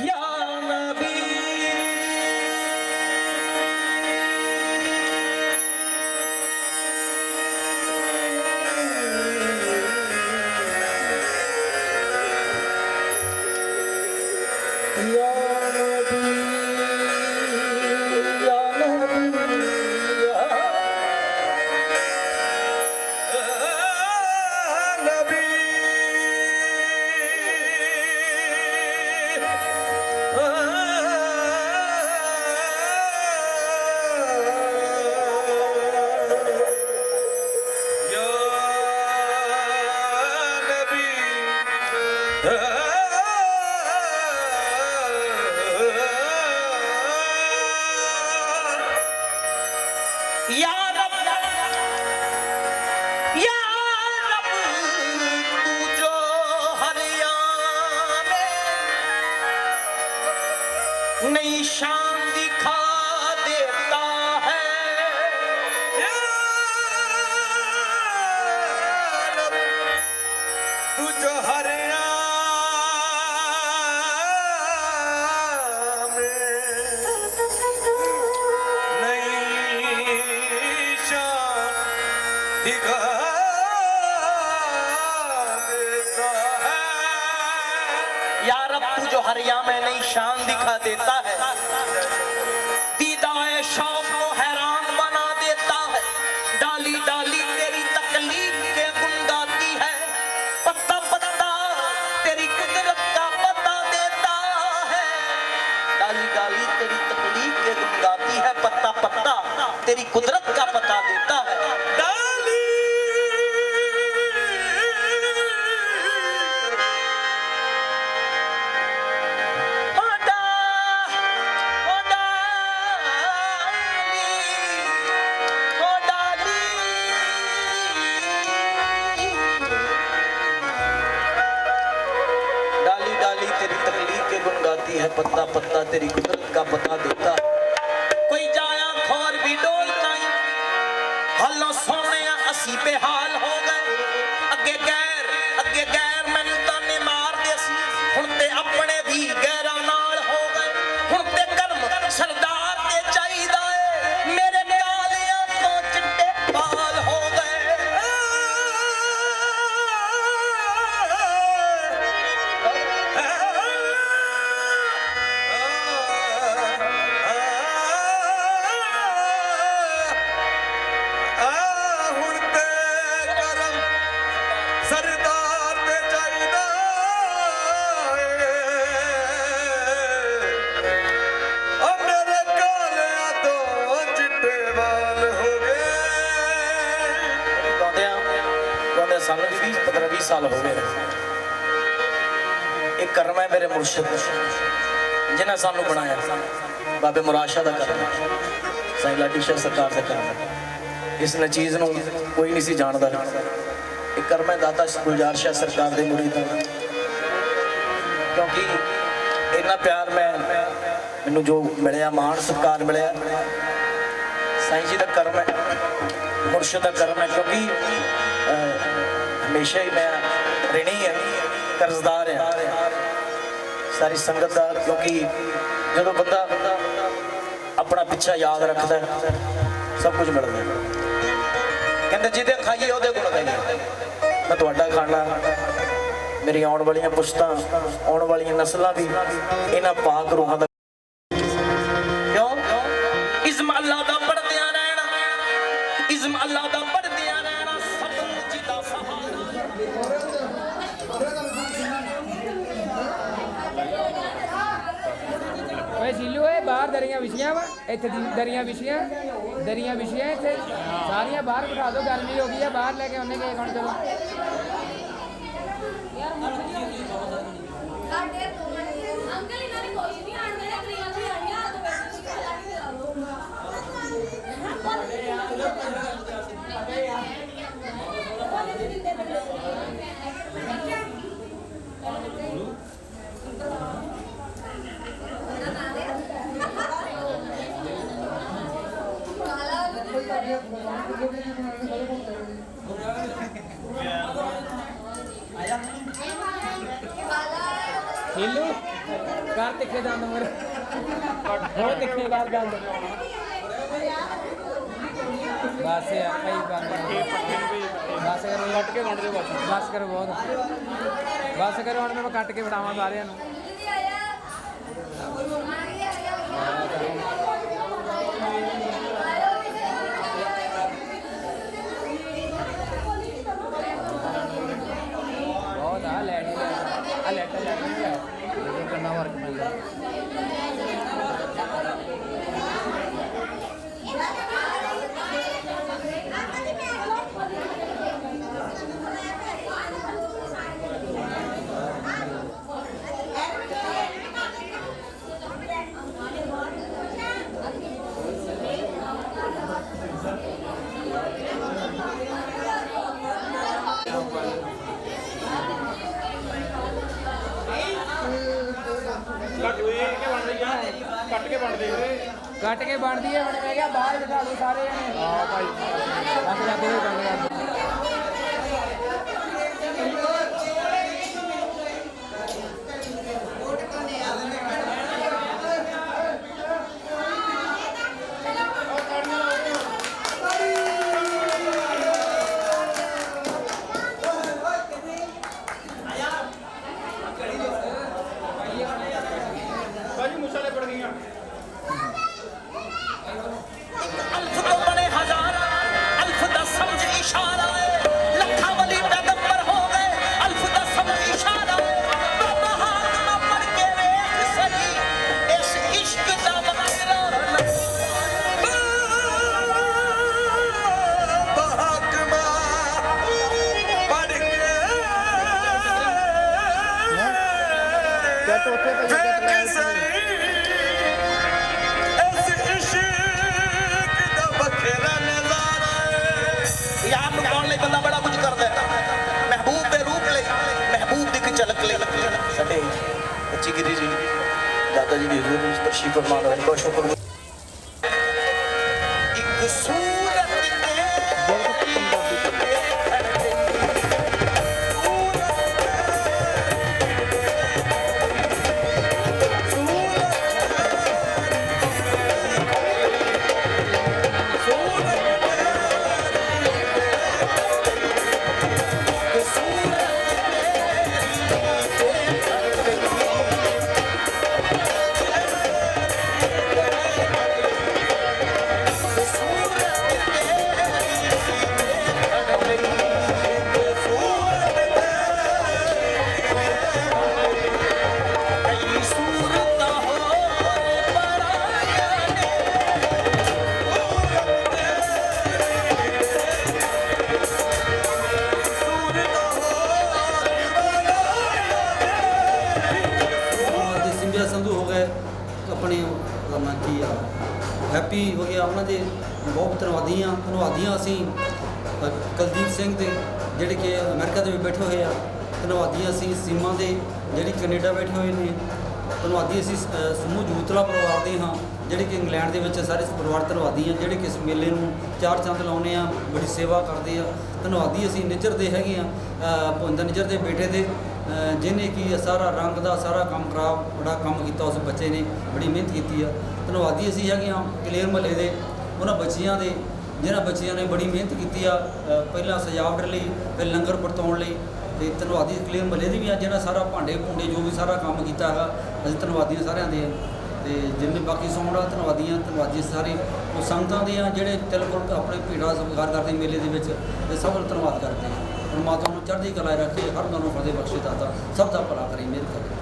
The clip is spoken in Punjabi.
Yeah. नई शान दिखा देता है। तू जो जो हरिया में नई शान दिखा देता है। दीदाए शौक को हैरान बना देता है। डाली डाली तेरी तकलीफ़ के गुन गाती है। पत्ता पत्ता तेरी कुदरत का पता देता है। डाली डाली तेरी तकलीफ़ के गुन गाती है। पत्ता पत्ता तेरी कुदरत का ਗਾਉਂਦੇ ਸਾਨੂੰ ਵੀ 20 15 20 ਸਾਲ ਹੋ ਗਏ। ਇਹ ਕਰਮ ਹੈ ਮੇਰੇ ਮੁਰਸ਼ਿਦ। ਜਿਨ੍ਹਾਂ ਸਾਨੂੰ ਬਣਾਇਆ। ਬਾਬੇ ਮੁਰਾਸ਼ਾ ਦਾ ਕਰਮ ਸਾਈਂ ਲਾਡੀ ਸ਼ਾਹ ਸਰਕਾਰ ਦਾ ਕਰਮ ਇਸ ਨਚੀਜ਼ ਨੂੰ ਕੋਈ ਨਹੀਂ ਸੀ ਜਾਣਦਾ। ਇਹ ਕਰਮ ਹੈ ਦਾਤਾ ਗੁਲਜ਼ਾਰ ਸ਼ਾਹ ਸਰਕਾਰ ਦੇ ਮੁਰੀਦ ਹਾਂ ਕਿਉਂਕਿ ਇੰਨਾ ਪਿਆਰ ਮੈਂ, ਮੈਨੂੰ ਜੋ ਮਿਲਿਆ, ਮਾਣ ਸਤਿਕਾਰ ਮਿਲਿਆ। ਸਾਈਂ ਜੀ ਦਾ ਕਰਮ ਹੈ, ਮੁਰਸ਼ਿਦ ਦਾ ਕਰਮ ਹੈ। ਕਿਉਂਕਿ ਹਮੇਸ਼ਾ ਹੀ ਮੈਂ ਰਿਣੀ ਹਾਂ, ਕਰਜ਼ਦਾਰ ਹਾਂ। ਸਾਰੀ ਸੰਗਤ ਦਾ ਕਿਉਂਕਿ ਜਦੋਂ ਬੰਦਾ ਆਪਣਾ ਪਿੱਛਾ ਯਾਦ ਰੱਖਦਾ, ਸਭ ਕੁਝ ਮਿਲਦਾ। ਕਹਿੰਦੇ, ਜਿਹਦੇ ਖਾਈਏ, ਉਹਦੇ ਗੁਣ ਗਾਈਏ ਮੈਂ ਤੁਹਾਡਾ ਖਾਣਾ ਮੇਰੀ ਆਉਣ ਵਾਲੀਆਂ ਪੁਸ਼ਤਾਂ, ਆਉਣ ਵਾਲੀਆਂ ਨਸਲਾਂ ਵੀ ਇਹਨਾਂ ਪਾਕ ਰੂਹਾਂ ਦਾ ਦਰੀਆਂ ਵਾ, ਇੱਥੇ ਦੀ ਦਰੀਆਂ ਵਿਛੀਆਂ ਦਰੀਆਂ ਵਿਛੀਆਂ ਇੱਥੇ। ਸਾਰੀਆਂ ਬਾਹਰ ਬਿਠਾ ਦਿਓ, ਗਰਮੀ ਹੋ ਗਈ ਆ, ਬਾਹਰ ਲੈ ਕੇ ਆਉਣੇ ਕੇਕ ਹੁਣ ਚਲੋ ਅੰਕਲ ਇਹਨਾਂ ਨੇ ਕੁਛ ਨਹੀਂ ਆਣਦੇ ਆਪਣੀਆਂ ਵੀ ਆਈਆਂ ਤਾਂ ਵੈਸੇ ਤੁਸੀਂ ਖਾ ਕੇ Yeah. ਹੀਲੂ। ਕਰ ਤਿੱਖੇ ਦੰਦ ਮਰ ਬਹੁਤ ਤਿੱਖੇ ਕਰ ਦੰਦ। ਬਸ ਯਾਰ ਭਾਈ ਬੰਦ ਬਸ ਕਰੋ। ਕੱਟ ਕੇ ਵੰਡ ਦਿਓ ਬਸ। ਬਸ ਕਰੋ ਬਹੁਤ। ਬਸ ਕਰੋ ਹੁਣ ਮੈਂ ਕੱਟ ਕੇ ਫੜਾਵਾਂ ਸਾਰਿਆਂ ਨੂੰ ਜਲਦੀ ਆਇਆ ਆ ਗਿਆ ਆ ਗਿਆ ਬਹੁਤ ਆ ਲੈਟ ਹੀ ਲੈਟ ਆ ਲੈਟ ਲੈਟ ਨਹੀਂ ਹੈ ਇਹ ਕੱਟ ਕੇ ਬਣਦੀ ਹੈ ਹੁਣ ਮੈਂ ਕਿਹਾ ਬਾਹਰ ਬਿਠਾ ਲਓ ਸਾਰੇ ਜਣੇ। ਹਾਂ ਭਾਈ। ਬਸ ਜਾਂਦੇ ਹੋਏ ਬੰਦ ਕਰ ਨੂੰ ਗਾਉਣ ਲਈ ਬੰਦਾ ਬੜਾ ਕੁਝ ਕਰਦਾ ਹੈ। ਮਹਿਬੂਬ ਦੇ ਰੂਪ ਲਈ ਮਹਿਬੂਬ ਦੀ ਝਲਕ ਲਈ। ਸਾਡੇ ਬੱਚੀ ਗਿਰੀ ਜੀ ਦਾਦਾ ਜੀ ਦੀ ਹਜ਼ੂਰ ਵਿੱਚ ਤਸ਼ਰੀਫ ਫਰਮਾ ਰਹੇ ਬਹੁਤ ਸ਼ੁਕਰ ਇੱਕ ਸੂਰਤ ਬਹੁਤ ਧੰਨਵਾਦੀ ਆ ਧੰਨਵਾਦੀਆਂ ਅਸੀਂ ਕੁਲਦੀਪ ਸਿੰਘ ਦੇ ਜਿਹੜੇ ਕਿ ਅਮਰੀਕਾ ਦੇ ਵੀ ਬੈਠੇ ਹੋਏ ਆ। ਧੰਨਵਾਦੀ ਅਸੀਂ ਸੀਮਾ ਦੇ ਜਿਹੜੀ ਕੈਨੇਡਾ ਬੈਠੇ ਹੋਏ ਨੇ। ਧੰਨਵਾਦੀ ਅਸੀਂ ਸਮੂਹ ਜੂਤਲਾ ਪਰਿਵਾਰ ਦੇ ਹਾਂ ਜਿਹੜੇ ਕਿ ਇੰਗਲੈਂਡ ਦੇ ਵਿੱਚ ਸਾਰੇ ਪਰਿਵਾਰ ਧੰਨਵਾਦੀ ਆ ਜਿਹੜੇ ਕਿ ਇਸ ਮੇਲੇ ਨੂੰ ਚਾਰ ਚੰਦ ਲਾਉਨੇ ਆ ਬੜੀ ਸੇਵਾ ਕਰਦੇ ਆ। ਧੰਨਵਾਦੀ ਅਸੀਂ ਨਿੱਜਰ ਦੇ ਹੈਗੇ ਆ ਅ, ਭੁੰਦਰ ਨਿੱਜਰ ਦੇ ਬੇਟੇ ਦੇ ਅ, ਜਿਹਨੇ ਕੀ ਸਾਰਾ ਰੰਗ ਦਾ ਸਾਰਾ ਕੰਮ ਖਰਾਬ ਬੜਾ ਕੰਮ ਕੀਤਾ ਉਸ ਬੱਚੇ ਨੇ ਬੜੀ ਮਿਹਨਤ ਕੀਤੀ ਆ। ਧੰਨਵਾਦੀ ਅਸੀਂ ਹੈਗੇ ਆ ਕਲੇਰ ਮਹੱਲੇ ਦੇ ਉਹਨਾਂ ਬੱਚਿਆਂ ਦੇ, ਜਿਹਨਾਂ ਬੱਚਿਆਂ ਨੇ ਬੜੀ ਮਿਹਨਤ ਕੀਤੀ ਆ ਪਹਿਲਾਂ ਸਜਾਵਟ ਲਈ, ਫਿਰ ਲੰਗਰ ਵਰਤਾਉਣ ਲਈ। ਤੇ ਧੰਨਵਾਦੀ ਕਲੇਰ ਮਹੱਲੇ ਦੀ ਵੀ ਆ ਜਿਹੜਾ ਸਾਰਾ ਭਾਂਡੇ ਭੁੰਡੇ ਜੋ ਵੀ ਸਾਰਾ ਕੰਮ ਕੀਤਾ ਹੈਗਾ, ਅਸੀਂ ਧੰਨਵਾਦੀ ਸਾਰਿਆਂ ਦੇ। ਤੇ ਜਿੰਨੇ ਬਾਕੀ ਸੌਂਡਾ ਧੰਨਵਾਦੀਆਂ ਧੰਨਵਾਦੀ ਸਾਰੇ। ਉਹ ਸੰਗਤਾਂ ਦੇ ਆ, ਜਿਹੜੇ ਤਿਲਕੁਲ ਆਪਣੇ ਭੀੜਾ ਸਤਿਕਾਰ ਕਰਦੇ ਮੇਲੇ ਦੇ ਵਿੱਚ ਤੇ ਸਭ ਨੂੰ ਧੰਨਵਾਦ ਕਰਦੇ ਆ ਪਰਮਾਤਮਾ ਨੂੰ ਚੜ੍ਹਦੀ ਕਲਾ 'ਚ ਰੱਖੇ, ਹਰ ਦੋਨੋਂ ਫਤਿਹ ਬਖਸ਼ੇ ਦਾਤਾ। ਸਭ ਦਾ ਭਲਾ ਕਰੇ, ਮਿਹਰ ਕਰੇ।